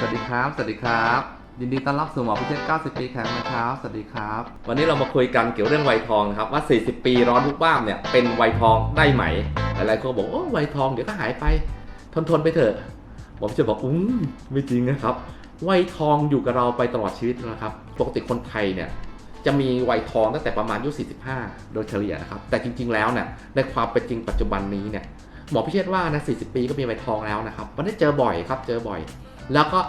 สวัสดีครับ สวัสดีครับ ยินดีต้อนรับสู่หมอพิเชษ90 ปีแข็งนะครับ สวัสดีครับ วันนี้เรามาคุยกันเกี่ยวเรื่องวัยทองนะครับว่า 40 ปีร้อนทุกบ้ามเนี่ยเป็นวัยทองได้ไหม หลายๆคนบอกโอ้วัยทองเดี๋ยวก็หายไป ทนทนๆไปเถอะผมจะบอกอุ้มไม่จริงนะครับวัยทองอยู่กับเราไปตลอดชีวิตนะครับ ปกติคนไทยเนี่ยจะมีวัยทองตั้งแต่ประมาณอายุ 45 โดยเฉลี่ยนะครับ แต่จริง ๆ แล้วเนี่ยในความเป็นจริงปัจจุบันนี้เนี่ยหมอพิเชษว่านะ 40 ปีก็มีวัยทองแล้วนะครับวันนี้เจอบ่อยครับเจอบ่อย แล้วก็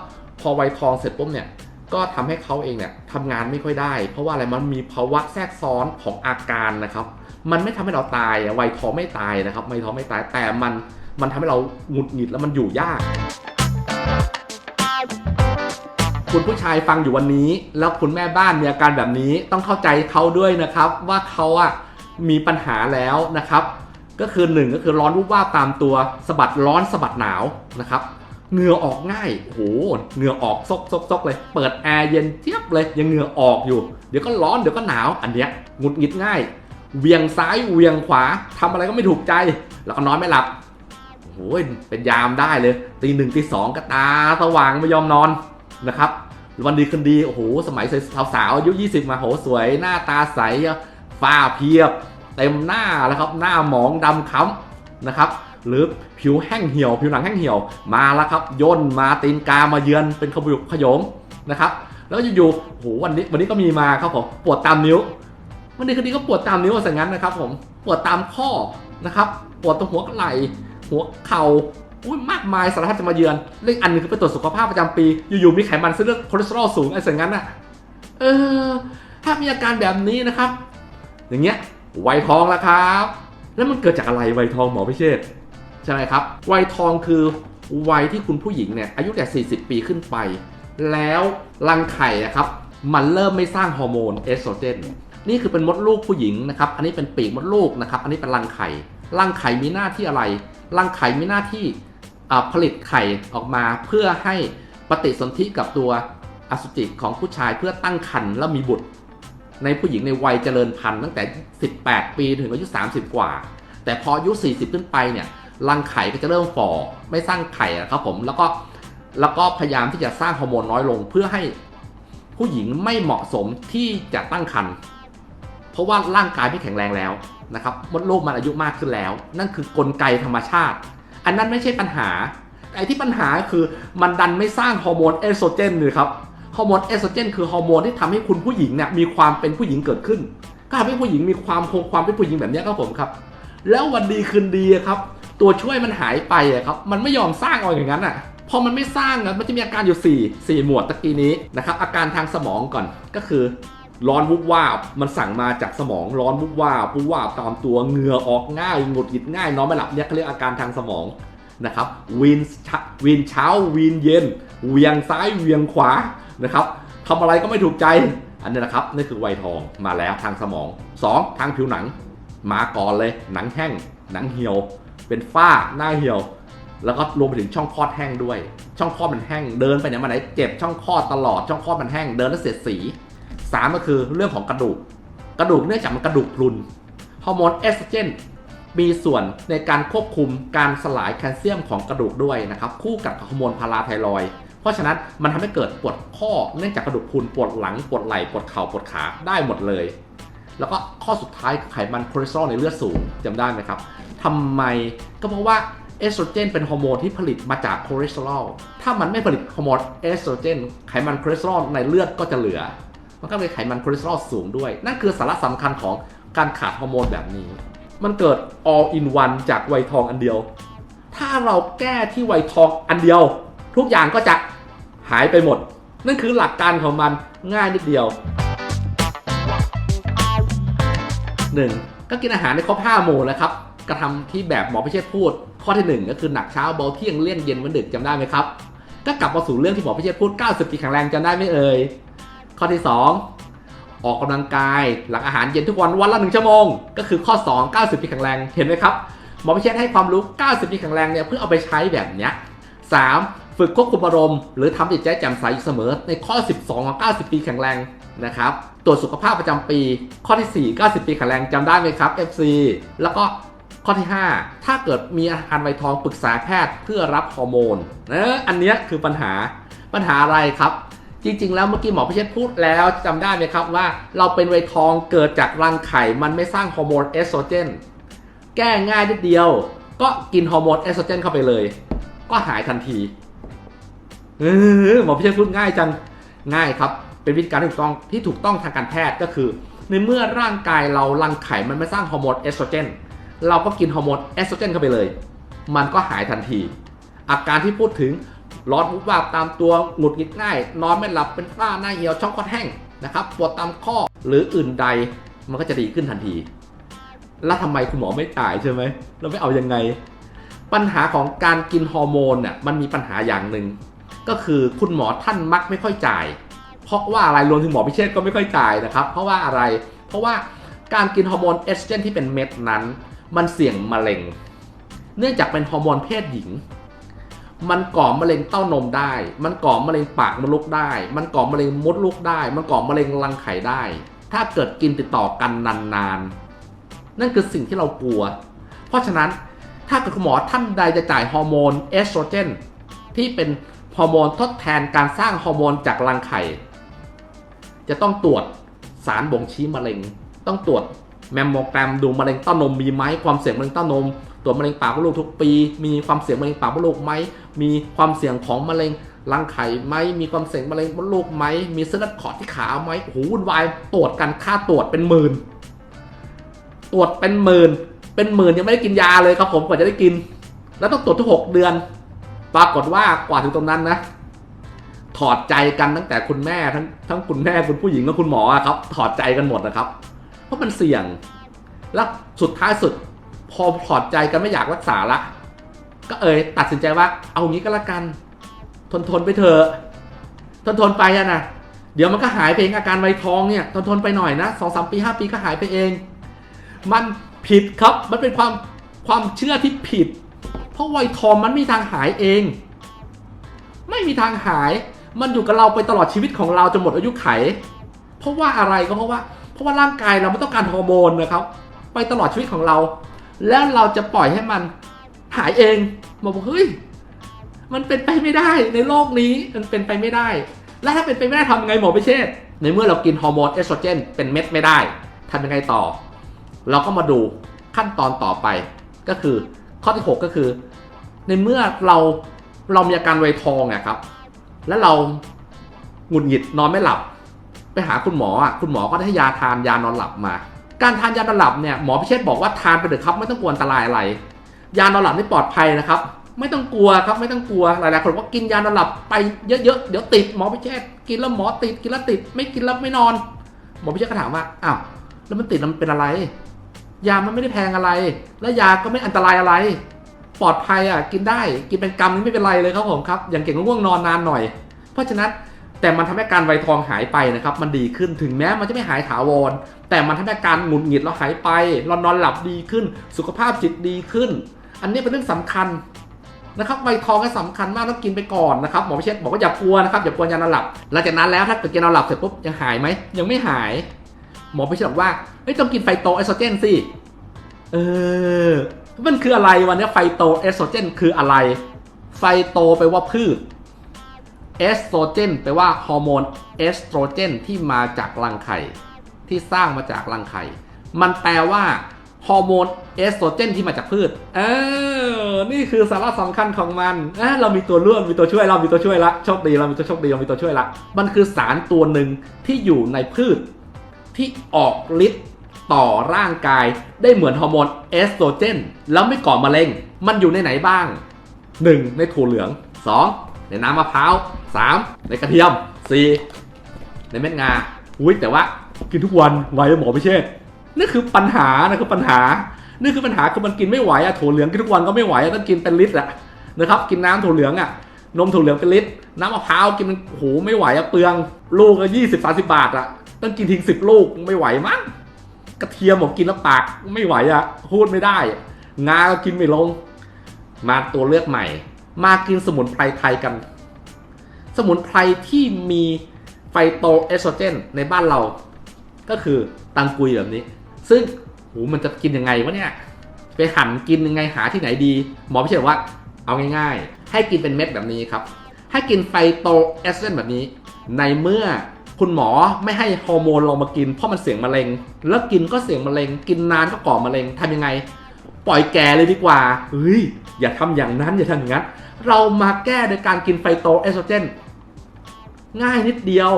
พอวัยทองเสร็จปุ๊บเนี่ยก็ทำให้เขาเองเนี่ยทำงานไม่ค่อยได้ เพราะว่าอะไรมันมีภาวะแทรกซ้อนของอาการนะครับ มันไม่ทำให้เราตายวัยทองไม่ตายนะครับวัยทองไม่ตายแต่มันมันทำให้เราหงุดหงิดแล้วมันอยู่ยาก คุณผู้ชายฟังอยู่วันนี้ แล้วคุณแม่บ้านมีอาการแบบนี้ต้องเข้าใจเขาด้วยนะครับ ว่าเขาอะมีปัญหาแล้วนะครับ ก็คือหนึ่งก็คือร้อนวูบวาบตามตัวสะบัดร้อนสะบัดหนาวนะครับ เหงื่อออกง่ายโอ้โหเหงื่อออกซกซกซกเลย เปิดแอร์เย็นเจี๊ยบเลยยังเหงื่อออกอยู่ เดี๋ยวก็ร้อนเดี๋ยวก็หนาว อันเนี้ยหงุดหงิดง่าย เวียงซ้ายเวียงขวาทำอะไรก็ไม่ถูกใจ แล้วก็นอนไม่หลับโอ้โหเป็นยามได้เลยตีหนึ่งตีสองก็ตาสว่างไม่ยอมนอนนะครับ วันดีคืนดีโอ้โหสมัยสาวๆอายุ 20 มาโหสวยหน้าตาใสฝ้าเพียบ เต็มหน้าแล้วครับหน้าหมองดำค้ำนะครับ หรือผิวแห้งเหี่ยว ผิวหนังแห้งเหี่ยวมาแล้วครับย่นมาตีนกามาเยือนเป็นขยุกขยงนะครับแล้วอยู่ๆโอ้โหวันนี้วันนี้ก็มีมาครับผมปวดตามนิ้ว วันนี้คืนนี้ก็ปวดตามนิ้วซะงั้นนะครับผมปวดตามข้อนะครับปวดตรงหัวไหล่หัวเข่าอุ้ยมากมายสารพัดจะมาเยือนเรื่องอันหนึงคือไปตรวจสุขภาพประจำปี อยู่ๆมีไขมันเส้นเลือดคอเลสเตอรอลสูงไอ้สังงั้นน่ะเออถ้ามีอาการแบบนี้นะครับ อย่างเงี้ยวัยทองแล้วครับ แล้วมันเกิดจากอะไรวัยทองหมอพิเชษ ใช่ไหมครับ วัยทองคือวัยที่คุณผู้หญิงเนี่ยอายุแต่40 ปีขึ้นไป แล้วรังไข่อะครับมันเริ่มไม่สร้างฮอร์โมนเอสโตรเจนนี่คือเป็นมดลูกผู้หญิงนะครับ อันนี้เป็นปีกมดลูกนะครับ อันนี้เป็นรังไข่ รังไข่มีหน้าที่อะไร รังไข่มีหน้าที่ผลิตไข่ออกมาเพื่อให้ปฏิสนธิกับตัวอสุจิของผู้ชายเพื่อตั้งครรภ์แล้วมีบุตร ในผู้หญิงในวัยเจริญพันธุ์ตั้งแต่ 18 ปีถึงอายุ 30 กว่า แต่พออายุ 40 ขึ้นไปเนี่ย รังไข่ก็จะเริ่มฝ่อไม่สร้างไข่อะครับผมแล้วก็แล้วก็พยายามที่จะสร้างฮอร์โมนน้อยลงเพื่อให้ผู้หญิงไม่เหมาะสมที่จะตั้งครรภ์เพราะว่าร่างกายไม่แข็งแรงแล้วนะครับมดลูกมันอายุมากขึ้นแล้ว นั่นคือกลไกธรรมชาติ อันนั้นไม่ใช่ปัญหาไอ้ที่ปัญหาคือมันดันไม่สร้างฮอร์โมนเอสโตรเจนเลยครับฮอร์โมนเอสโตรเจนคือฮอร์โมนที่ทำให้คุณผู้หญิงเนี่ยมีความเป็นผู้หญิงเกิดขึ้น ก็ทำให้ผู้หญิงมีความคงความเป็นผู้หญิงแบบนี้ครับผมครับ แล้ววันดีคืนดีครับ ตัวช่วยมันหายไปอะครับ มันไม่ยอมสร้างเอาอย่างนั้นอะพอมันไม่สร้างอะมันจะมีอาการอยู่ 4 4 หมวดตะกี้นี้นะครับ อาการทางสมองก่อนก็คือ ร้อนวุบวาบ มันสั่งมาจากสมองร้อนวุบวาบวุบวาบตามตัวเหงื่อออกง่ายหงุดหงิดง่ายนอนไม่หลับเนี่ยเขาเรียกอาการทางสมองนะครับวีนชวีนเช้าวีนเย็นเวียงซ้ายเวียงขวานะครับทำอะไรก็ไม่ถูกใจอันนี้นะครับนี่คือวัยทองมาแล้วทางสมอง 2 ทางผิวหนัง มาก่อนเลยหนังแห้งหนังเหี่ยว เป็นฝ้าหน้าเหี่ยว แล้วก็รวมไปถึงช่องคลอดแห้งด้วย ช่องคลอดมันแห้งเดินไปไหนมาไหนเจ็บช่องคลอดตลอดช่องคลอดมันแห้งเดินแล้วเสียดสีสามก็คือเรื่องของกระดูก กระดูกเนื่องจากมันกระดูกพรุนฮอร์โมนเอสโตรเจนมีส่วนในการควบคุมการสลายแคลเซียมของกระดูกด้วยนะครับคู่กับฮอร์โมนพาราไทรอยเพราะฉะนั้นมันทำให้เกิดปวดข้อเนื่องจากกระดูกพรุนปวดหลังปวดไหล่ปวดเข่าปวดขาได้หมดเลย แล้วก็ข้อสุดท้ายไขมันคอเลสเตอรอลในเลือดสูงจำได้ไหมครับ ทำไม ก็เพราะว่าเอสโตรเจนเป็นฮอร์โมนที่ผลิตมาจากคอเลสเตอรอล ถ้ามันไม่ผลิตฮอร์โมนเอสโตรเจนไขมันคอเลสเตอรอลในเลือดก็จะเหลือ มันก็มีไขมันคอเลสเตอรอลสูงด้วย นั่นคือสาระสำคัญของการขาดฮอร์โมนแบบนี้ มันเกิด all in one จากไวทองอันเดียว ถ้าเราแก้ที่ไวทองอันเดียว ทุกอย่างก็จะหายไปหมด นั่นคือหลักการของมันง่ายนิดเดียว 1. ก็กินอาหารในครบ5หมู่นะครับ กระทำที่แบบหมอพิเชษพูด ข้อที่ 1 ก็คือหนักเช้าเบาเที่ยงเลี่ยงเย็นวันดึกจำได้ไหมครับก็กลับมาสู่เรื่องที่หมอพิเชษพูด 90ปีแข็งแรงจำได้ไหมเอ่ยข้อที่ 2 ออกกำลังกายหลังอาหารเย็นทุกวันวันละหนึ่งชั่วโมง ก็คือข้อ 2 90ปีแข็งแรงเห็นไหมครับหมอพิเชษให้ความรู้ 90ปีแข็งแรงเนี่ยเพื่อเอาไปใช้แบบเนี้ย 3. ฝึกควบคุมอารมณ์หรือทำจิตใจแจ่มใสอยู่เสมอในข้อ 12ของ90 ปีแข็งแรงนะครับตรวจสุขภาพประจำปี ข้อที่ 4 90 ปีแข็งแรงจำได้ไหมครับ FC แล้วก็ ข้อที่ 5 ถ้าเกิดมีอาการไวท้องปรึกษาแพทย์เพื่อรับฮอร์โมนนะอันนี้คือปัญหาปัญหาอะไรครับ จริง ๆ แล้วเมื่อกี้หมอพิเชษพูดแล้วจำได้ไหมครับว่าเราเป็นไวัยทองเกิดจากรังไข่มันไม่สร้างฮอร์โมนเอสโตรเจนแก้ง่ายนิดเดียว ก็กินฮอร์โมนเอสโตรเจนเข้าไปเลย ก็หายทันทีเออหมอพิเชษพูดง่ายจังง่ายครับ เป็นวิธีการที่ถูกต้องที่ถูกต้องทางการแพทย์ก็คือ ในเมื่อร่างกายเรารังไข่มันไม่สร้างฮอร์โมนเอสโตรเจน เราก็กินฮอร์โมนเอสโตรเจนเข้าไปเลย มันก็หายทันที อาการที่พูดถึงร้อนวุบวาบตามตัวหงุดหงิดง่าย นอนไม่หลับเป็นฝ้าหน้าเหี่ยวช่องคอดแห้งนะครับปวดตามข้อหรืออื่นใดมันก็จะดีขึ้นทันที แล้วทำไมคุณหมอไม่จ่ายใช่ไหมเราไม่เอายังไง ปัญหาของการกินฮอร์โมนเนี่ยมันมีปัญหาอย่างหนึ่งก็คือคุณหมอท่านมักไม่ค่อยจ่าย เพราะว่าอะไรรวมถึงหมอพิเชษก็ไม่ค่อยจ่ายนะครับ เพราะว่าอะไร เพราะว่าการกินฮอร์โมนเอสโตรเจนที่เป็นเม็ดนั้น มันเสี่ยงมะเร็ง เนื่องจากเป็นฮอร์โมนเพศหญิง มันก่อมะเร็งเต้านมได้ มันก่อมะเร็งปากมดลูกได้ มันก่อมะเร็งมดลูกได้ มันก่อมะเร็งรังไข่ได้ ถ้าเกิดกินติดต่อกันนานๆ นั่นคือสิ่งที่เรากลัว เพราะฉะนั้นถ้าเกิดคุณหมอท่านใดจะจ่ายฮอร์โมนเอสโตรเจนที่เป็นฮอร์โมนทดแทนการสร้างฮอร์โมนจากรังไข่ จะต้องตรวจสารบ่งชี้มะเร็ง ต้องตรวจ แมมโมแกรมดูมะเร็งเต้านมมีไหมความเสี่ยงมะเร็งเต้านมตรวจมะเร็งปากมดลูกทุกปี มีความเสี่ยงมะเร็งปากมดลูกไหมมีความเสี่ยงของมะเร็งรังไข่ไหมมีความเสี่ยงมะเร็งมดลูกไหมมีเส้นเลือดขอดที่ขาไหมโอ้โหวุ่นวายตรวจกันค่าตรวจเป็นหมื่นตรวจเป็นหมื่นเป็นหมื่นยังไม่ได้กินยาเลยครับผมกว่าจะได้กิน แล้วต้องตรวจทุกหกเดือน ปรากฏว่ากว่าถึงตรงนั้นนะถอดใจกันตั้งแต่คุณแม่ทั้งทั้งคุณแม่คุณผู้หญิงและคุณหมอครับ ถอดใจกันหมดนะครับ เพราะมันเสี่ยง แล้วสุดท้ายสุด พอถอดใจกันไม่อยากรักษาละ ก็เอ่ยตัดสินใจว่าเอางี้ก็แล้วกัน ทนทนไปเถอะทนทนไปอะนะเดี๋ยวมันก็หายไปเองอาการไวทองเนี่ยทนทนไปหน่อยนะสองสามปีห้าปีก็หายไปเอง มันผิดครับมันเป็นความความเชื่อที่ผิด เพราะไวทองมันไม่มีทางหายเอง ไม่มีทางหาย มันอยู่กับเราไปตลอดชีวิตของเราจนหมดอายุไข เพราะว่าอะไรก็เพราะว่า เพราะว่าร่างกายเราไม่ต้องการฮอร์โมนนะครับ ไปตลอดชีวิตของเรา แล้วเราจะปล่อยให้มันหายเองมาบอกเฮ้ยมันเป็นไปไม่ได้ในโลกนี้มันเป็นไปไม่ได้ แล้วถ้าเป็นไปไม่ได้ทำไงหมอพิเชษในเมื่อเรากินฮอร์โมนเอสโตรเจนเป็นเม็ดไม่ได้ทำยังไงต่อ เราก็มาดูขั้นตอนต่อไปก็คือข้อที่ 6 ก็คือ ในเมื่อเราเรามีอาการไวทองอะครับ แล้วเราหงุดหงิดนอนไม่หลับ ไปหาคุณหมออะคุณหมอก็ได้ให้ยาทานยานอนหลับมา การทานยานอนหลับเนี่ยหมอพิเชษบอกว่าทานไปเถอะครับไม่ต้องกลัวอันตรายอะไร ยานอนหลับนี่ปลอดภัยนะครับ ไม่ต้องกลัวครับไม่ต้องกลัวหลายๆคนว่ากินยานอนหลับไปเยอะๆเดี๋ยวติดหมอพิเชษกินแล้วหมอติดกินแล้วติด ไม่กินแล้วไม่นอน หมอพิเชษก็ถามว่าอ้าวแล้วมันติดมันเป็นอะไร ยามันไม่ได้แพงอะไร แล้วยาก็ไม่อันตรายอะไร ปลอดภัยอะกินได้กินเป็นกรรมนี่ไม่เป็นไรเลยครับผมครับอย่างเก่งก็ง่วงนอนนานหน่อย เพราะฉะนั้น แต่มันทำให้การไวทองหายไปนะครับ มันดีขึ้นถึงแม้มันจะไม่หายถาวร แต่มันทำให้การหงุดหงิดเราหายไปเรานอนหลับดีขึ้น สุขภาพจิตดีขึ้น อันนี้เป็นเรื่องสำคัญนะครับไวทองก็สำคัญมากต้องกินไปก่อนนะครับหมอพิเชษบอกว่าอย่ากลัวนะครับอย่ากลัวยานอนหลับหลังจากนั้นแล้วถ้าเกิดกินนอนหลับเสร็จปุ๊บยังหายไหมยังไม่หาย หมอพิเชษบอกว่าเฮ้ยต้องกินไฟโตเอสโตรเจนสิเออมันคืออะไรวันนี้ไฟโตเอสโตรเจนคืออะไร ไฟโตแปลว่าพืช เอสโตรเจนแปลว่าฮอร์โมนเอสโตรเจนที่มาจากรังไข่ที่สร้างมาจากรังไข่ มันแปลว่าฮอร์โมนเอสโตรเจนที่มาจากพืช เออ นี่คือสาระสำคัญของมันเอ้อเรามีตัวเลือกมีตัวช่วย เรามีตัวช่วยละ โชคดี เรามีตัวโชคดี เรามีตัวช่วยละ มันคือสารตัวหนึ่งที่อยู่ในพืช ที่ออกฤทธิ์ต่อร่างกายได้เหมือนฮอร์โมนเอสโตรเจน แล้วไม่ก่อมะเร็ง มันอยู่ในไหนบ้าง 1. ในถั่วเหลือง 2. ในน้ำมะพร้าว 3. ในกระเทียม 4. ในเม็ดงาอุ้ยแต่ว่ากินทุกวันไหวหมอพิเชษนี่คือปัญหานะคือปัญหา นี่คือปัญหาคือมันกินไม่ไหวอะถั่วเหลืองกินทุกวันก็ไม่ไหวอะต้องกินเป็นลิตรอะนะครับกินน้ำถั่วเหลืองอะนมถั่วเหลืองเป็นลิตรน้ำมะพร้าวกินมันโอ้โหไม่ไหวอะเปลืองลูกก็ยี่สิบสาสิบาทอะต้องกินทิ้งสิบลูกไม่ไหวมั้งกระเทียมผมกินแล้วปากไม่ไหวอะพูดไม่ได้ งาก็กินไม่ลง มาตัวเลือกใหม่ มากินสมุนไพรไทยกัน สมุนไพรที่มีไฟโตเอสโตรเจนในบ้านเรา ก็คือตังกุยแบบนี้ ซึ่งหูมันจะกินยังไงวะเนี่ย ไปหั่นกินยังไงหาที่ไหนดี หมอพิเชษบอว่าเอาง่ายๆ ให้กินเป็นเม็ดแบบนี้ครับ ให้กินไฟโตเอสโตรเซนแบบนี้ ในเมื่อคุณหมอไม่ให้ฮอร์โมนเรามากิน เพราะมันเสี่ยงมะเร็ง แล้วกินก็เสี่ยงมะเร็ง กินนานก็ก่อมะเร็งทำยังไง ปล่อยแก่เลยดีกว่าเฮ้ยอย่าทำอย่างนั้นอย่าทำอย่างนั้น เรามาแก้โดยการกินไฟโตเอสโตรเจนง่ายนิดเดียว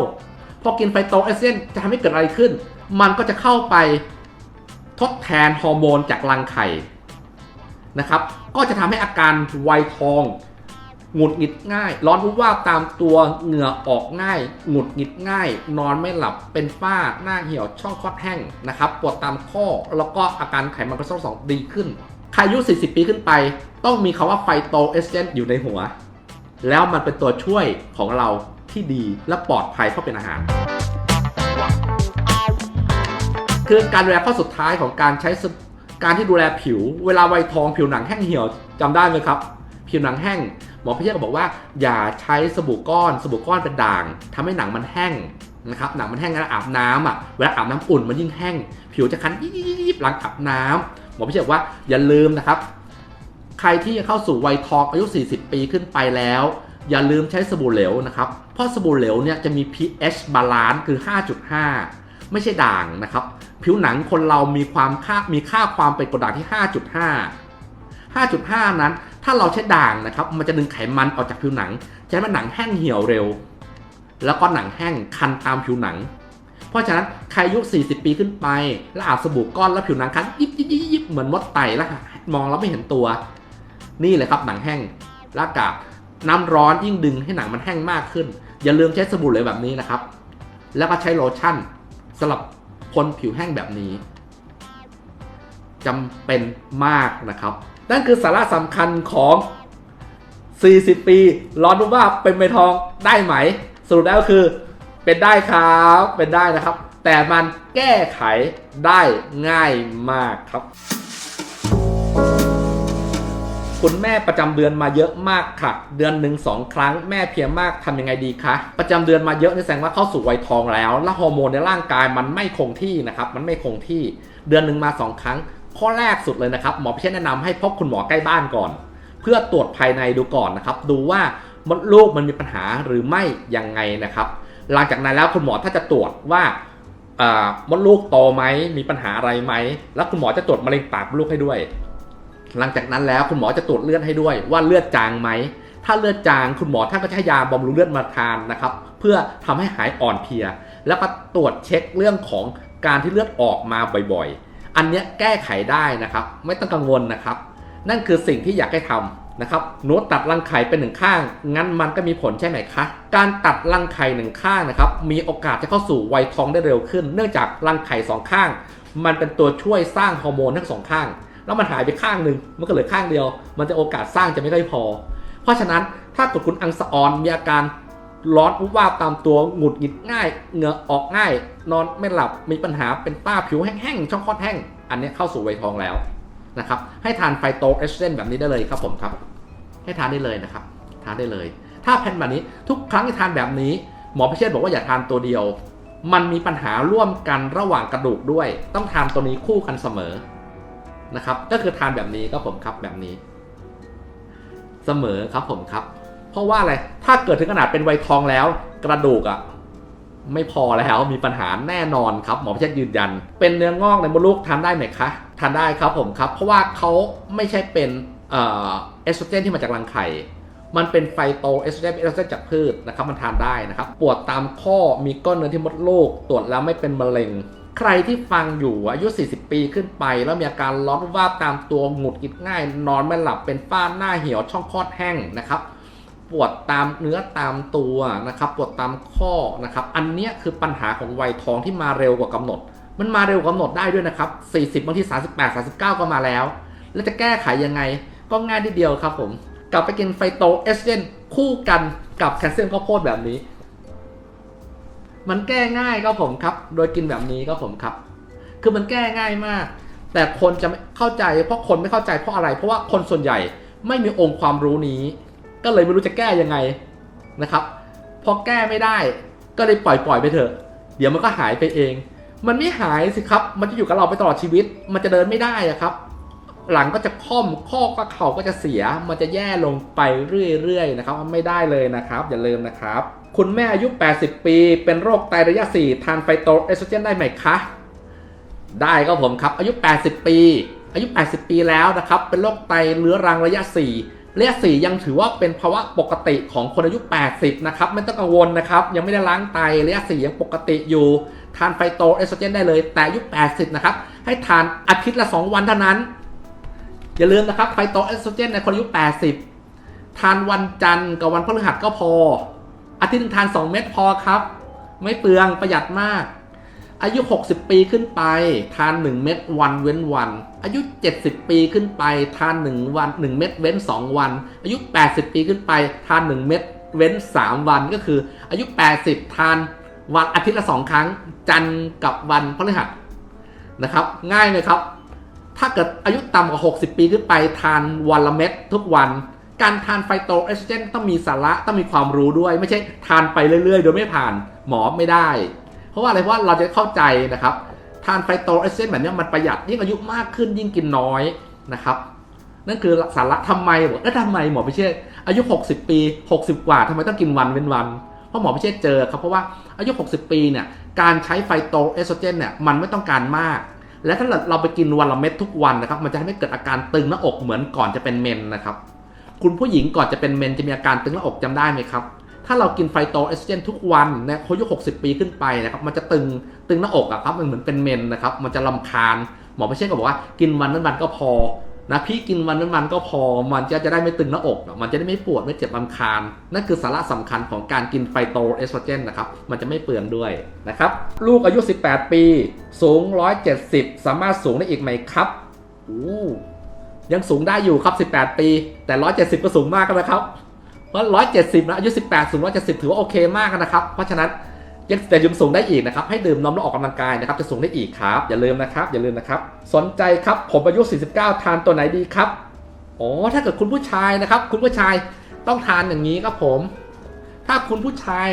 พอกินไฟโตเอสโตรเซนจะทำให้เกิดอะไรขึ้น มันก็จะเข้าไปทดแทนฮอร์โมนจากรังไข่นะครับ ก็จะทำให้อาการไวยทองหงุดหงิดง่าย ร้อนวุบวาตามตัวเหงื่อออกง่ายหงุดหงิดง่าย นอนไม่หลับเป็นฝ้าหน้าเหี่ยวช่องคลอดแห้งนะครับปวดตามข้อแล้วก็อาการไขมันกระซ้อสองดีขึ้นายุ 40 ปีขึ้นไป ต้องมีคาว่าไฟโตเอสเจนอยู่ในหัว แล้วมันเป็นตัวช่วยของเราที่ดีและปลอดภัยเพราะเป็นอาหาร คือการดูแลข้อสุดท้ายของการใช้การที่ดูแลผิว เวลาวัยทองผิวหนังแห้งเหี่ยวจำได้ไหมครับ ผิวหนังแห้ง หมอพิเชษก็บอกว่า อย่าใช้สบู่ก้อนสบู่ก้อนเป็นด่างทำให้หนังมันแห้งนะครับหนังมันแห้งแล้วอาบน้ำอะเวลาอาบน้ำอุ่นมันยิ่งแห้ง ผิวจะคันยิบหลังอาบน้ำ หมอพิเชษบว่าอย่าลืมนะครับ ใครที่เข้าสู่วัยทองอายุ 40 ปีขึ้นไปแล้ว อย่าลืมใช้สบู่เหลวนะครับ เพราะสบู่เหลวเนี่ยจะมี pH balance คือ 5.5 ไม่ใช่ด่างนะครับ ผิวหนังคนเรามีความค่ามีค่าความเป็นกรดด่างที่ 5.5 5.5 นั้น ถ้าเราใช้ด่างนะครับ มันจะดึงไขมันออกจากผิวหนังจะให้มันหนังแห้งเหี่ยวเร็ว แล้วก็หนังแห้งคันตามผิวหนัง ราะฉะนั้นใครอายุ 40 ปีขึ้นไปแล้วอาบสบู่ก้อนแล้วผิวหนังคันยิบยิบยิบเหมือนมดไต่แล้วมองแล้วไม่เห็นตัว นี่เลยครับหนังแห้งและอากาศน้ำร้อนยิ่งดึงให้หนังมันแห้งมากขึ้น อย่าลืมใช้สบู่เลวแบบนี้นะครับ แล้วก็ใช้โลชั่นสำหรับคนผิวแห้งแบบนี้จำเป็นมากนะครับ นั่นคือสาระสำคัญของ 40 ปี ร้อนรู้ว่าเป็นใบทองได้ไหม สรุปแล้วคือ เป็นได้ครับ เป็นได้นะครับ แต่มันแก้ไขได้ง่ายมากครับ คุณแม่ประจำเดือนมาเยอะมากค่ะ เดือนหนึ่งสองครั้งแม่เพียมากทำยังไงดีคะประจำเดือนมาเยอะนี่แสดงว่าเข้าสู่วัยทองแล้ว และฮอร์โมนในร่างกายมันไม่คงที่นะครับ มันไม่คงที่ เดือนหนึ่งมาสองครั้ง ข้อแรกสุดเลยนะครับหมอพิเชษแนะนำให้พบคุณหมอใกล้บ้านก่อน เพื่อตรวจภายในดูก่อนนะครับ ดูว่ามดลูกมันมีปัญหาหรือไม่ยังไงนะครับ หลังจากนั้นแล้วคุณหมอถ้าจะตรวจว่ามดลูกโตไหมมีปัญหาอะไรไหมแล้วคุณหมอจะตรวจมะเร็งปากมดลูกให้ด้วย หลังจากนั้นแล้วคุณหมอจะตรวจเลือดให้ด้วย ว่าเลือดจางไหมถ้าเลือดจางคุณหมอท่านก็จะให้ยาบำรุงเลือดมาทานนะครับ เพื่อทำให้หายอ่อนเพลีย แล้วก็ตรวจเช็คเรื่องของการที่เลือดออกมาบ่อยๆ อันเนี้ยแก้ไขได้นะครับ ไม่ต้องกังวลนะครับ นั่นคือสิ่งที่อยากให้ทำ นะครับหนูตัดรังไข่เป็นหนึ่งข้าง งั้นมันก็มีผลใช่ไหมคะ การตัดรังไข่หนึ่งข้างนะครับ มีโอกาสจะเข้าสู่วัยทองได้เร็วขึ้น เนื่องจากรังไข่สองข้าง มันเป็นตัวช่วยสร้างฮอร์โมนทั้งสองข้าง แล้วมันหายไปข้างหนึ่งมันก็เหลือข้างเดียว มันจะโอกาสสร้างจะไม่ค่อยพอ เพราะฉะนั้นถ้าเกิดคุณอังสะออนมีอาการร้อนวุบวาบตามตัวหงุดหงิดง่ายเหงื่อออกง่าย นอนไม่หลับมีปัญหาเป็นป้าผิวแห้งๆช่องคลอดแห้ง อันนี้เข้าสู่วัยทองแล้ว นะครับให้ทานไฟโตเอสเซนแบบนี้ได้เลยครับผมครับ ให้ทานได้เลยนะครับ ทานได้เลย ถ้าแผ่นแบบนี้ทุกครั้งที่ทานแบบนี้ หมอพิเชษบอกว่าอย่าทานตัวเดียว มันมีปัญหาร่วมกันระหว่างกระดูกด้วย ต้องทานตัวนี้คู่กันเสมอนะครับก็คือทานแบบนี้ก็ผมครับแบบนี้ เสมอครับผมครับ เพราะว่าอะไรถ้าเกิดถึงขนาดเป็นไวทองแล้ว กระดูกอะ่ะไม่พอแล้วมีปัญหาแน่นอนครับ หมอพิเชษยืนยัน เป็นเนื้องอกในมดลูกทานได้ไหมคะ ทานได้ครับผมครับ เพราะว่าเขาไม่ใช่เป็นเอสโตรเจนที่มาจากรังไข่ มันเป็นไฟโตเอสโตรเจนเอสโตรเจนจากพืชนะครับ มันทานได้นะครับ ปวดตามข้อมีก้อนเนื้อที่มดลูกตรวจแล้วไม่เป็นมะเร็ง ใครที่ฟังอยู่อายุ 40 ปีขึ้นไป แล้วมีอาการร้อนว่าตามตัวหงุดหงิดง่าย นอนไม่หลับเป็นฝ้าหน้าเหี่ยวช่องคลอดแห้งนะครับปวดตามเนื้อตามตัวนะครับ ปวดตามข้อนะครับ อันนี้คือปัญหาของวัยทองที่มาเร็วกว่ากำหนด มันมาเร็วกว่ากำหนดได้ด้วยนะครับ 40บางที 38 39 ก็มาแล้ว แล้วจะแก้ไขยังไง ก็ง่ายทีเดียวครับผม กลับไปกินไฟโตเอสเจนคู่กันกับแคลเซียมข้าวโพดแบบนี้ มันแก้ง่ายก็ผมครับ โดยกินแบบนี้ก็ผมครับ คือมันแก้ง่ายมาก แต่คนจะไม่เข้าใจ เพราะคนไม่เข้าใจเพราะอะไร เพราะว่าคนส่วนใหญ่ไม่มีองค์ความรู้นี้ ก็เลยไม่รู้จะแก้ยังไงนะครับ พอแก้ไม่ได้ ก็เลยปล่อยปล่อยไปเถอะ เดี๋ยวมันก็หายไปเอง มันไม่หายสิครับ มันจะอยู่กับเราไปตลอดชีวิต มันจะเดินไม่ได้อะครับ หลังก็จะค่อมข้อก็เข่าก็จะเสีย มันจะแย่ลงไปเรื่อยๆนะครับ ไม่ได้เลยนะครับ อย่าลืมนะครับ คุณแม่อายุ 80 ปี เป็นโรคไตระยะ 4 ทานไฟโตเอสโตรเจนได้ไหมคะ ได้ครับผมครับ อายุ 80 ปี อายุ 80 ปีแล้วนะครับ เป็นโรคไตเรื้อรังระยะ4ระยะ4ยังถือว่าเป็นภาวะปกติของคนอายุ 80 นะครับ ไม่ต้องกังวลนะครับ ยังไม่ได้ล้างไตระยะ4ยังปกติอยู่ ทานไฟโตเอสโตรเจนได้เลย แต่อายุ 80 นะครับ ให้ทานอาทิตย์ละ 2 วันเท่านั้น อย่าลืมนะครับไฟโตเอสโตรเจนในคนอายุ 80 ทานวันจันทร์กับวันพฤหัสก็พอ อาทิตย์หนึงทาน 2 เม็ดพอครับ ไม่เปลืองประหยัดมาก อายุ 60 ปีขึ้นไป ทาน 1 เม็ดวันเว้นวัน อายุ 70 ปีขึ้นไป ทาน 1 วัน 1 เม็ดเว้น 2 วัน อายุ 80 ปีขึ้นไป ทาน 1 เม็ดเว้น 3 วันก็คืออายุ 80 ทาน วันอาทิตย์ละ2ครั้ง จันทร์กับวันพฤหัสนะครับ ง่ายไหมครับ ถ้าเกิดอายุต่ำกว่า 60 ปีขึ้นไปทานวันละเม็ดทุกวัน การทานไฟโตเอสเจนต้องมีสาระต้องมีความรู้ด้วย ไม่ใช่ทานไปเรื่อยๆ โดยไม่ผ่านหมอไม่ได้ เพราะว่าอะไรเพราะว่าเราจะเข้าใจนะครับ ทานไฟโตเอสเจนแบบนี้มันประหยัดยิ่งอายุมากขึ้นยิ่งกินน้อยนะครับนั่นคือสาระทำไมบอกแล้วทำไมหมอพิเชษอายุ 60 ปี 60 กว่าทำไมต้องกินวันเว้นวัน เพราะหมอพิเชษเจอครับเพราะว่า อายุ 60 ปีเนี่ยการใช้ไฟโตเอสโตรเจนเนี่ยมันไม่ต้องการมาก และถ้าเราไปกินวันละเม็ดทุกวันนะครับมันจะทำให้เกิดอาการตึงหน้าอกเหมือนก่อนจะเป็นเมนนะครับคุณผู้หญิงก่อนจะเป็นเมนจะมีอาการตึงหน้าอกจำได้ไหมครับถ้าเรากินไฟโตเอสโตรเจนทุกวันนี่ยอายุ 60 ปีขึ้นไปนะครับมันจะตึงตึงหน้าอกอะครับมันเหมือนเป็นเมนนะครับมันจะลำคาญหมอไม่ใช่ก็บอกว่ากินวันนั้นวันก็พอ นะพี่กินวันนั้นวันก็พอมันจะจะได้ไม่ตึงหน้าอก มันจะได้ไม่ปวดไม่เจ็บลำคาญ นั่นคือสาระสำคัญของการกินไฟโตเอสโตรเจนนะครับ มันจะไม่เปลืองด้วยนะครับ ลูกอายุ 18 ปี สูง 170 สามารถสูงได้อีกไหมครับอู้ยังสูงได้อยู่ครับ 18 ปี แต่ 170 ก็สูงมากนะครับ เพราะ 170นะอายุ 18 สูง 170 ถือว่าโอเคมากนะครับ เพราะฉะนั้น ยังแต่ยังสูงได้อีกนะครับ ให้ดื่มนมแล้วออกกำลังกายนะครับ จะสูงได้อีกครับ อย่าลืมนะครับ อย่าลืมนะครับ สนใจครับผมอายุ 49 ทานตัวไหนดีครับอ๋อถ้าเกิดคุณผู้ชายนะครับ คุณผู้ชายต้องทานอย่างนี้ครับผม ถ้าคุณผู้ชาย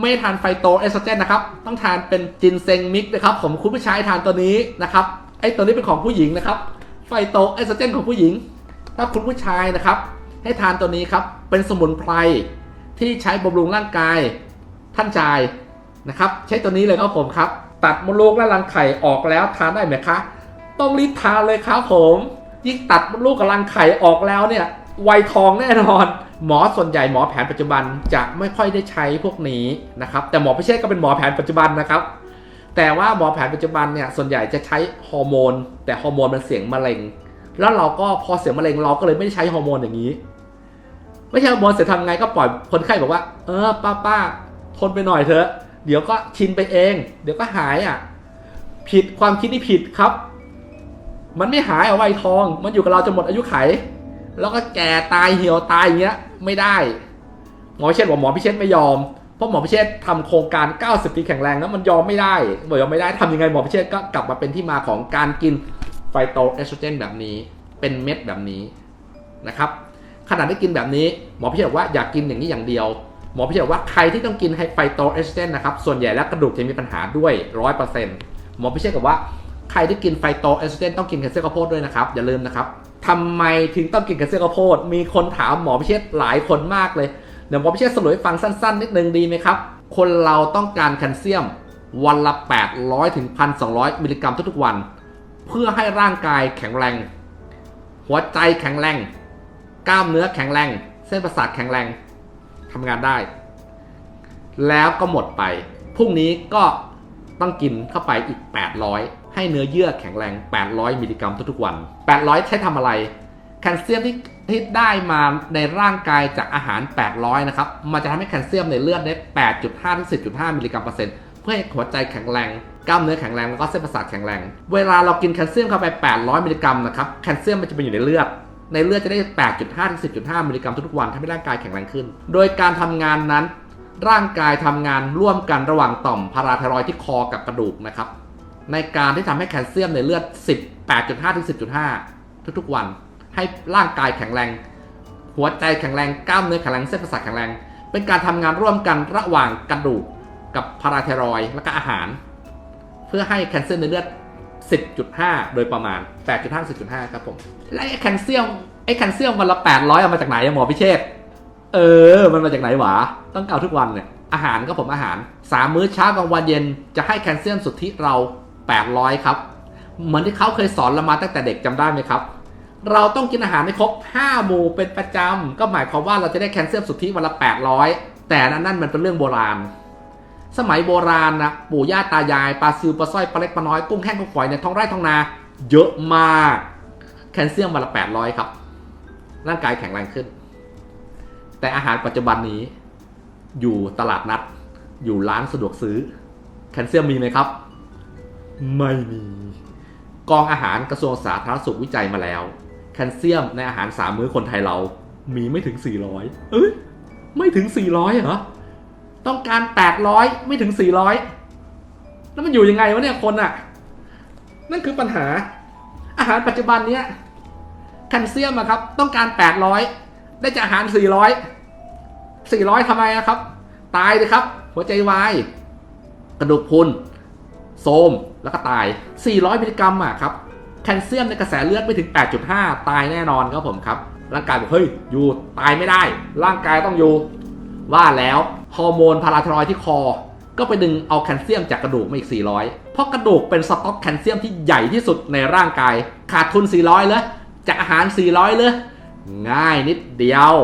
ไม่ทานไฟโตเอสโตรเจนนะครับ ต้องทานเป็นจินเซงมิกนะครับ ผมคุณผู้ชายทานตัวนี้นะครับไอ้ตัวนี้เป็นของผู้หญิงนะครับ ไฟโตเอสโตรเจนของผู้หญิง ถ้าคุณผู้ชายนะครับ ให้ทานตัวนี้ครับ เป็นสมุนไพรที่ใช้บำรุงร่างกาย ท่านชายนะครับใช้ตัวนี้เลยครับผมครับ ตัดมดลูกและรังไข่ออกแล้วทานได้ไหมคะ ต้องรีบทานเลยครับผมยิ่งตัดมดลูกกับรังไข่ออกแล้วเนี่ยวัยทองแน่นอน หมอส่วนใหญ่หมอแผนปัจจุบันจะไม่ค่อยได้ใช้พวกนี้นะครับแต่หมอพิเชษก็เป็นหมอแผนปัจจุบันนะครับแต่ว่าหมอแผนปัจจุบันเนี่ยส่วนใหญ่จะใช้ฮอร์โมน แต่ฮอร์โมนมันเสี่ยงมะเร็ง แล้วเราก็พอเสียงมะเร็งเราก็เลยไม่ได้ใช้ฮอร์โมนอย่างนี้ ไม่ใช่ฮอร์โมนเสร็จทำไงก็ปล่อยคนไข้บอกว่า เออป้าป้า ทนไปหน่อยเถอะ เดี๋ยวก็ชินไปเอง เดี๋ยวก็หายอะ ผิดความคิดนี่ผิดครับ มันไม่หายเอาไว้ทอง มันอยู่กับเราจนหมดอายุไข แล้วก็แก่ตายเหี่ยวตายอย่างเงี้ย ไม่ได้ หมอพิเชษบอกหมอพิเชษไม่ยอม เพราะหมอพิเชษทำโครงการ 90 ปีแข็งแรงแล้วมันยอมไม่ได้บอกยอมไม่ได้ทำยังไงหมอพิเชษก็กลับมาเป็นที่มาของการกินไฟโตเอสโตรเจนแบบนี้ เป็นเม็ดแบบนี้นะครับขนาดได้กินแบบนี้หมอพิเชษบอกว่าอยากกินอย่างนี้อย่างเดียว หมอพิเชษบอกว่าใครที่ต้องกินไฟโตเอสเจนนะครับ ส่วนใหญ่แล้วกระดูกจะมีปัญหาด้วยร้อยเปอร์เซ็นต์หมอพิเชษบอกว่าใครที่กินไฟโตเอสเจนต้องกินแคลเซียมข้าวโพดด้วยนะครับ อย่าลืมนะครับทำไมถึงต้องกินแคลเซียมข้าวโพด มีคนถามหมอพิเชษหลายคนมากเลย เดี๋ยวหมอพิเชษสรุปให้ฟังสั้นๆ นิดนึงดีไหมครับ คนเราต้องการแคลเซียมวันละ 800ถึง1,200 มิลลิกรัมทุกๆวัน เพื่อให้ร่างกายแข็งแรง หัวใจแข็งแรง กล้ามเนื้อแข็งแรง เส้นประสาทแข็งแรง ทำงานได้ แล้วก็หมดไปพรุ่งนี้ก็ต้องกินเข้าไปอีก 800 ให้เนื้อเยื่อแข็งแรง 800 มิลลิกรัมทุกๆวัน 800 ใช้ทำอะไร แคลเซียมที่ที่ได้มาในร่างกายจากอาหาร 800 นะครับ มันจะทำให้แคลเซียมในเลือดได้ 8.5ถึง10.5 มิลลิกรัมเปอร์เซ็นต์ เพื่อให้หัวใจแข็งแรง กล้ามเนื้อแข็งแรง แล้วก็เส้นประสาทแข็งแรง เวลาเรากินแคลเซียมเข้าไป 800 มิลลิกรัมนะครับ แคลเซียมมันจะไปอยู่ในเลือด ในเลือดจะได้ 8.5ถึง10.5 มิลลิกรัมทุกๆวันทำให้ร่างกายแข็งแรงขึ้น โดยการทำงานนั้น ร่างกายทำงานร่วมกันระหว่างต่อมพาราไทรอยที่คอกับกระดูกนะครับ ในการที่ทำให้แคลเซียมในเลือด 18.5ถึง10.5 ทุกๆวัน ให้ร่างกายแข็งแรง หัวใจแข็งแรงกล้ามเนื้อแข็งแรงเส้นประสาทแข็งแรง เป็นการทำงานร่วมกันระหว่างกระดูกกับพาราไทรอยและก็อาหาร เพื่อให้แคลเซียมในเลือด 10.5 โดยประมาณ 8.5 10.5 ครับผม และไอ้แคลเซียม ไอ้แคลเซียมวันละ 800 เอามาจากไหนอะหมอพิเชษ เออ มันมาจากไหนหวะ ต้องเกาทุกวันเนี่ย อาหารก็ผมอาหาร 3 มื้อเช้ากลางวันเย็น จะให้แคลเซียมสุทธิเรา 800 ครับ เหมือนที่เขาเคยสอนเรามาตั้งแต่เด็กจำได้ไหมครับ เราต้องกินอาหารให้ครบ 5 หมู่เป็นประจำ ก็หมายความว่าเราจะได้แคลเซียมสุทธิวันละ 800 แต่นั่นนั่นมันเป็นเรื่องโบราณ สมัยโบราณนะปู่ย่าตายายปลาซิวปลาสร้อยปลาเล็กปลาน้อยกุ้งแห้งกุ้งฝอยในท้องไร่ท้องนา เยอะมากแคลเซียมวันละ800ครับ ร่างกายแข็งแรงขึ้น แต่อาหารปัจจุบันนี้ อยู่ตลาดนัด อยู่ร้านสะดวกซื้อ แคลเซียมมีไหมครับ ไม่มี กองอาหารกระทรวงสาธารณสุขวิจัยมาแล้ว แคลเซียมในอาหารสามมื้อคนไทยเรา มีไม่ถึง 400 เอ้ย ไม่ถึง 400เหรอ ต้องการ800ไม่ถึง400แล้วมันอยู่ยังไงวะเนี่ยคนอะนั่นคือปัญหา อาหารปัจจุบันเนี้ยแคลเซียมอะครับ ต้องการ800ได้จากอาหาร400 400ทำไมอะครับ ตายเลยครับ หัวใจวายกระดูกพุนโทมแล้วก็ตาย 400 มิลลิกรัมอะครับ แคลเซียมในกระแสเลือดไม่ถึง 8.5 ตายแน่นอนครับผมครับ ร่างกายบอกเฮ้ย อยู่ตายไม่ได้ ร่างกายต้องอยู่ ว่าแล้ว ฮอร์โมนพาราไทรอยที่คอ ก็ไปดึงเอาแคลเซียมจากกระดูกมาอีก 400 เพราะกระดูกเป็นสต็อกแคลเซียมที่ใหญ่ที่สุดในร่างกาย ขาดทุน 400 เลยจากอาหาร 400 เลย ง่ายนิดเดียว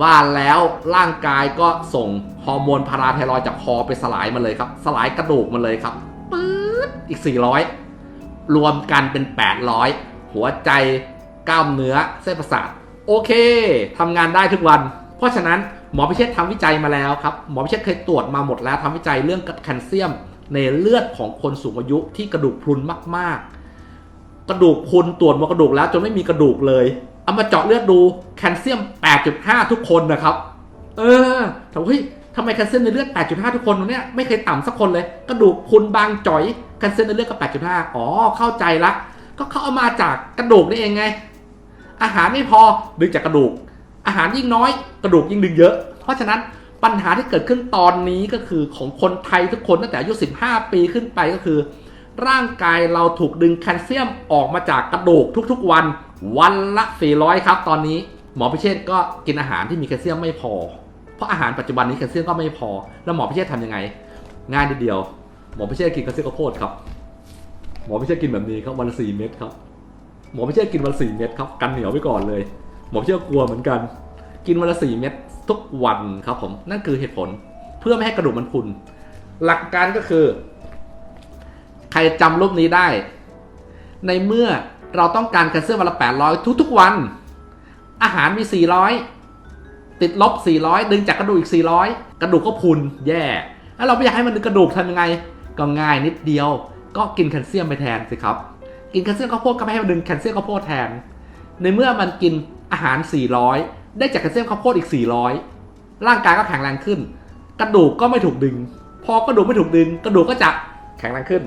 ว่าแล้วร่างกายก็ส่งฮอร์โมนพาราไทรอยจากคอไปสลายมันเลยครับ สลายกระดูกมันเลยครับปื๊ดอีก 400 รวมกันเป็น 800 หัวใจกล้ามเนื้อเส้นประสาท โอเคทำงานได้ทุกวัน เพราะฉะนั้น หมอพิเชษฐ์ทำวิจัยมาแล้วครับ หมอพิเชษเคยตรวจมาหมดแล้วทำวิจัยเรื่องแคลเซียมในเลือดของคนสูงอายุที่กระดูกพรุนมาก ๆ กระดูกพรุนตรวจมากระดูกแล้วจนไม่มีกระดูกเลย เอามาเจาะเลือดดูแคลเซียม 8.5 ทุกคนนะครับ เออแต่ว่าเฮ้ยทำไมแคลเซียมในเลือด 8.5 ทุกคนตรงเนี้ยไม่เคยต่ำสักคนเลย กระดูกพรุนบางจ่อยแคลเซียมในเลือดก็ 8.5 อ๋อ เข้าใจละ ก็เขาเอามาจากกระดูกนี่เองไง อาหารไม่พอดึงจากกระดูก อาหารยิ่งน้อยกระดูกยิ่งดึงเยอะ เพราะฉะนั้นปัญหาที่เกิดขึ้นตอนนี้ก็คือของคนไทยทุกคนตั้งแต่อายุ 15 ปีขึ้นไปก็คือ ร่างกายเราถูกดึงแคลเซียมออกมาจากกระดูกทุกๆวัน วันละ 400 ครับตอนนี้หมอพิเชษก็กินอาหารที่มีแคลเซียมไม่พอ เพราะอาหารปัจจุบันนี้แคลเซียมก็ไม่พอ แล้วหมอพิเชษทำยังไง ง่ายเดียว หมอพิเชษกินแคลเซียมข้าวโพดครับ หมอพิเชษกินแบบนี้ครับวันละสี่เม็ดครับ หมอพิเชษกินวันละสี่เม็ดครับกันเหนียวไว้ก่อนเลย หมอพิเชษกลัวเหมือนกัน กินวันละสี่เม็ดทุกวันครับผมนั่นคือเหตุผลเพื่อไม่ให้กระดูกมันพุนหลักการก็คือ ใครจำรูปนี้ได้ ในเมื่อเราต้องการแคลเซียมวันละ800 ทุกๆวัน อาหารมี 400 ติดลบ 400 ดึงจากกระดูกอีก 400 กระดูกก็พุนแย่ แล้วเราไม่อยากให้มันดึงกระดูกทำยังไง ก็ง่ายนิดเดียว ก็กินแคลเซียมไปแทนสิครับ กินแคลเซียมข้าวโพดก็ไม่ให้มันดึงแคลเซียมข้าวโพดแทน ในเมื่อมันกิน อาหาร 400 ได้จากแคลเซียมข้าวโพดอีก 400 ร่างกายก็แข็งแรงขึ้น กระดูกก็ไม่ถูกดึง พอกระดูกไม่ถูกดึง กระดูกก็จะแข็งแรงขึ้น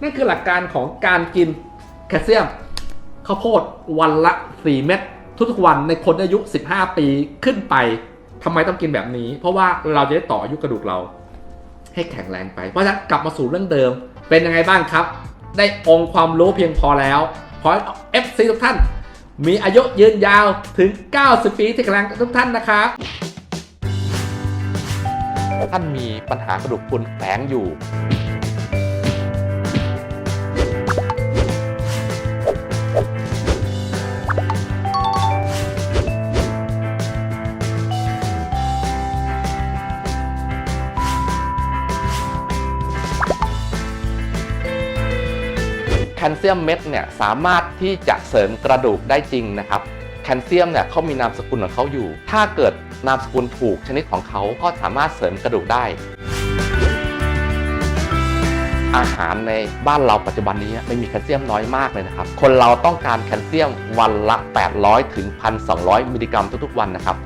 นั่นคือหลักการของการกินแคลเซียมข้าวโพดวันละ 4 เม็ดทุกๆวันในคนอายุ 15 ปีขึ้นไปทำไมต้องกินแบบนี้ เพราะว่าเราจะได้ต่ออายุกระดูกเรา ให้แข็งแรงไป เพราะฉะนั้นกลับมาสู่เรื่องเดิม เป็นยังไงบ้างครับ ได้องความรู้เพียงพอแล้ว ขอ FC ทุกท่าน มีอายุยืนยาวถึง 90 ปีที่กำลังทุกท่านนะครับท่านมีปัญหากระดูกพรุนแฝงอยู่ แคลเซียมเม็ดเนี่ยสามารถที่จะเสริมกระดูกได้จริงนะครับแคลเซียมเนี่ยเขามีนามสกุลของเขาอยู่ ถ้าเกิดนามสกุลถูกชนิดของเขาก็สามารถเสริมกระดูกได้ อาหารในบ้านเราปัจจุบันนี้ไม่มีแคลเซียมน้อยมากเลยนะครับ คนเราต้องการแคลเซียมวันละ 800ถึง1,200 มิลลิกรัมทุกๆวันนะครับ